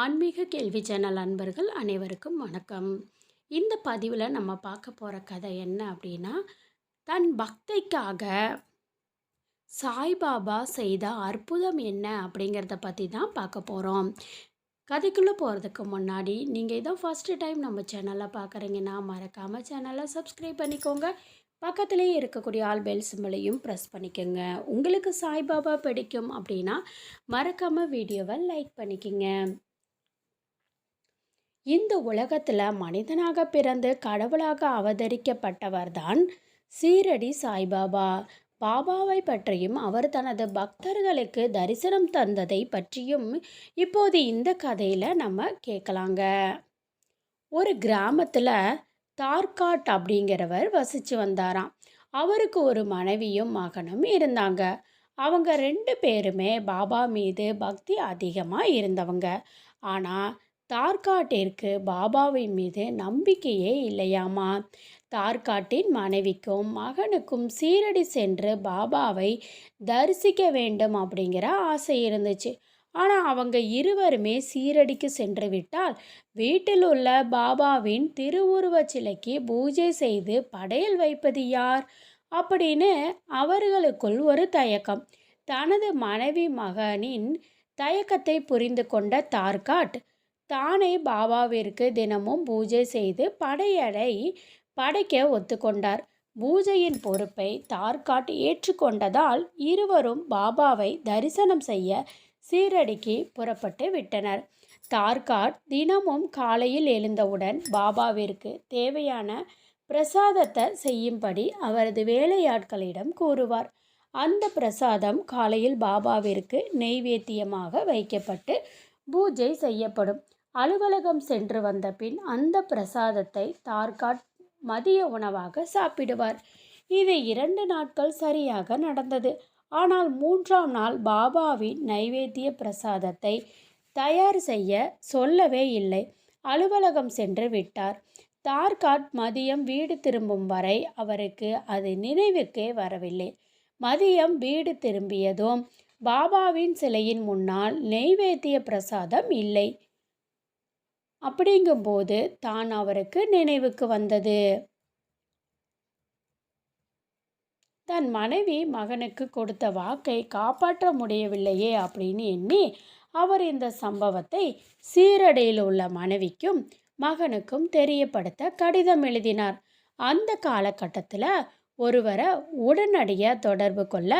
ஆன்மீக கேள்வி சேனல் அன்பர்கள் அனைவருக்கும் வணக்கம். இந்த பதிவில் நம்ம பார்க்க போகிற கதை என்ன அப்படின்னா தன் பக்தைக்காக சாய்பாபா செய்த அற்புதம் என்ன அப்படிங்கிறத பற்றி தான் பார்க்க போகிறோம் கதைக்குள்ளே போகிறதுக்கு முன்னாடி நீங்கள் இதான் ஃபஸ்ட்டு டைம் நம்ம சேனலை பார்க்குறீங்கன்னா மறக்காமல் சேனலை சப்ஸ்கிரைப் பண்ணிக்கோங்க. பக்கத்துலேயே இருக்கக்கூடிய ஆல் பெல் சிம்பிளையும் ப்ரெஸ் பண்ணிக்கோங்க. உங்களுக்கு சாய்பாபா பிடிக்கும் அப்படின்னா மறக்காமல் வீடியோவை லைக் பண்ணிக்கோங்க. இந்த உலகத்தில் மனிதனாக பிறந்து கடவுளாக அவதரிக்கப்பட்டவர்தான் சீரடி சாய்பாபா. பாபாவை பற்றியும் அவர் தனது பக்தர்களுக்கு தரிசனம் தந்ததை பற்றியும் இப்போது இந்த கதையில் நம்ம கேட்கலாங்க ஒரு கிராமத்தில் தார்காட் அப்படிங்கிறவர் வசித்து வந்தாராம். அவருக்கு ஒரு மனைவியும் மகனும் இருந்தாங்க. அவங்க ரெண்டு பேருமே பாபா மீது பக்தி அதிகமாக இருந்தவங்க. ஆனால் தார்காட்டிற்கு பாபாவின் மீது நம்பிக்கையே இல்லையாமா? தார்காட்டின் மனைவிக்கும் மகனுக்கும் சீரடி சென்று பாபாவை தரிசிக்க வேண்டும் அப்படிங்கிற ஆசை இருந்துச்சு. ஆனால் அவங்க இருவருமே சீரடிக்கு சென்று விட்டால் வீட்டில் உள்ள பாபாவின் திருவுருவச் சிலைக்கு பூஜை செய்து படையல் வைப்பது யார்? அப்படின்னு அவர்களுக்குள் ஒரு தயக்கம். தனது மனைவி மகனின் தயக்கத்தை புரிந்து கொண்ட தார்காட் தானே பாபாவிற்கு தினமும் பூஜை செய்து படையடை படைக்க ஒத்துக்கொண்டார். பூஜையின் பொறுப்பை தார்காட் ஏற்றுக்கொண்டதால் இருவரும் பாபாவை தரிசனம் செய்ய சீரடிக்கு புறப்பட்டு விட்டனர். தார்காட் தினமும் காலையில் எழுந்தவுடன் பாபாவிற்கு தேவையான பிரசாதத்தை செய்யும்படி அவரது வேலையாட்களிடம் கூறுவார். அந்த பிரசாதம் காலையில் பாபாவிற்கு நெய்வேத்தியமாக வைக்கப்பட்டு பூஜை செய்யப்படும். அலுவலகம் சென்று வந்த பின் அந்த பிரசாதத்தை தார்காட் மதிய உணவாக சாப்பிடுவார். இது இரண்டு நாட்கள் சரியாக நடந்தது. ஆனால் மூன்றாம் நாள் பாபாவின் நைவேத்திய பிரசாதத்தை தயார் செய்ய சொல்லவே இல்லை. அலுவலகம் சென்று விட்டார். தார்காட் மதியம் வீடு திரும்பும் வரை அவருக்கு அது நினைவுக்கே வரவில்லை. மதியம் வீடு திரும்பியதும் பாபாவின் சிலையின் முன்னால் நெய்வேத்திய பிரசாதம் இல்லை. அப்படிங்கும்போது தான் அவருக்கு நினைவுக்கு வந்தது. தன் மனைவி மகனுக்கு கொடுத்த வாக்கை காப்பாற்ற முடியவில்லையே அப்படின்னு எண்ணி அவர் இந்த சம்பவத்தை சீரடையில் உள்ள மனைவிக்கும் மகனுக்கும் தெரியப்படுத்த கடிதம் எழுதினார். அந்த காலகட்டத்தில் ஒருவரை உடனடியாக தொடர்பு கொள்ள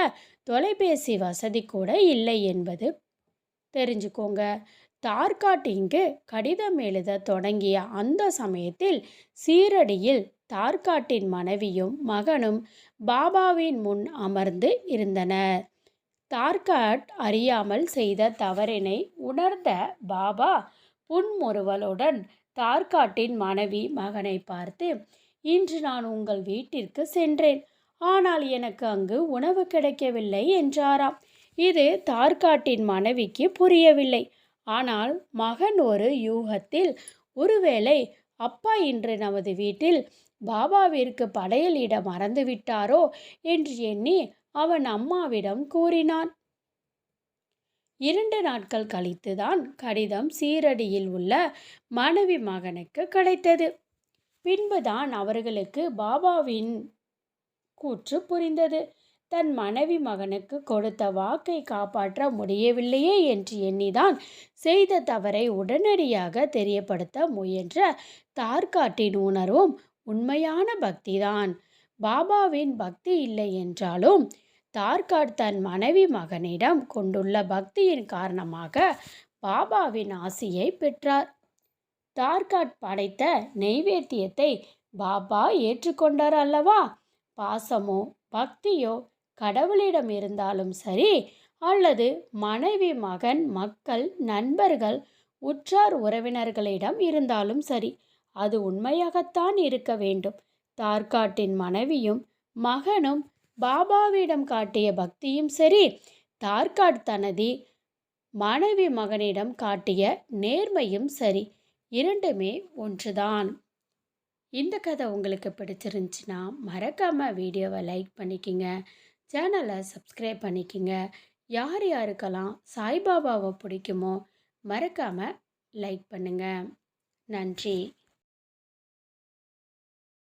தொலைபேசி வசதி கூட இல்லை என்பது தெரிஞ்சுக்கோங்க. தார்காட்டிங்கு கடிதம் எழுத தொடங்கிய அந்த சமயத்தில் சீரடியில் தார்காட்டின் மனைவியும் மகனும் பாபாவின் முன் அமர்ந்து இருந்தனர். தார்காட் அறியாமல் செய்த தவறினை உணர்ந்த பாபா புன்முறுவலுடன் தார்காட்டின் மனைவி மகனை பார்த்து இன்று நான் உங்கள் வீட்டிற்கு சென்றேன். ஆனால் எனக்கு அங்கு உணவு கிடைக்கவில்லை என்றாராம். இது தார்காட்டின் மனைவிக்கு புரியவில்லை. ஆனால் மகன் ஒரு யூகத்தில் ஒருவேளை அப்பா இன்று நமது வீட்டில் பாபாவிற்கு படையலிட மறந்துவிட்டாரோ என்று எண்ணி அவன் அம்மாவிடம் கூறினான். இரண்டு நாட்கள் கழித்துதான் கடிதம் சீரடியில் உள்ள மனைவி மகனுக்கு கிடைத்தது. பின்புதான் அவர்களுக்கு பாபாவின் கூற்று புரிந்தது. தன் மனைவி மகனுக்கு கொடுத்த வாக்கை காப்பாற்ற முடியவில்லையே என்று எண்ணிதான் செய்த தவறை உடனடியாக தெரியப்படுத்த முயன்ற தார்காட்டின் உணர்வும் உண்மையான பக்திதான். பாபாவின் பக்தி இல்லை என்றாலும் தார்காட் தன் மனைவி மகனிடம் கொண்டுள்ள பக்தியின் காரணமாக பாபாவின் ஆசியை பெற்றார். தார்காட் படைத்த நெய்வேத்தியத்தை பாபா ஏற்றுக்கொண்டார் அல்லவா? பாசமோ பக்தியோ கடவுளிடம் இருந்தாலும் சரி அல்லது மனைவி மகன் மக்கள் நண்பர்கள் உற்றார் உறவினர்களிடம் இருந்தாலும் சரி அது உண்மையாகத்தான் இருக்க வேண்டும். தார்காட்டின் மனைவியும் மகனும் பாபாவிடம் காட்டிய பக்தியும் சரி தார்காட் தனது மனைவி மகனிடம் காட்டிய நேர்மையும் சரி இரண்டுமே ஒன்றுதான். இந்த கதை உங்களுக்கு பிடிச்சிருந்துச்சுன்னா மறக்காமல் வீடியோவை லைக் பண்ணிக்கிங்க. சேனலை சப்ஸ்கிரைப் பண்ணிக்கோங்க. யார் யாருக்கெல்லாம் சாய்பாபாவை பிடிக்குமோ மறக்காமல் லைக் பண்ணுங்கள் நன்றி.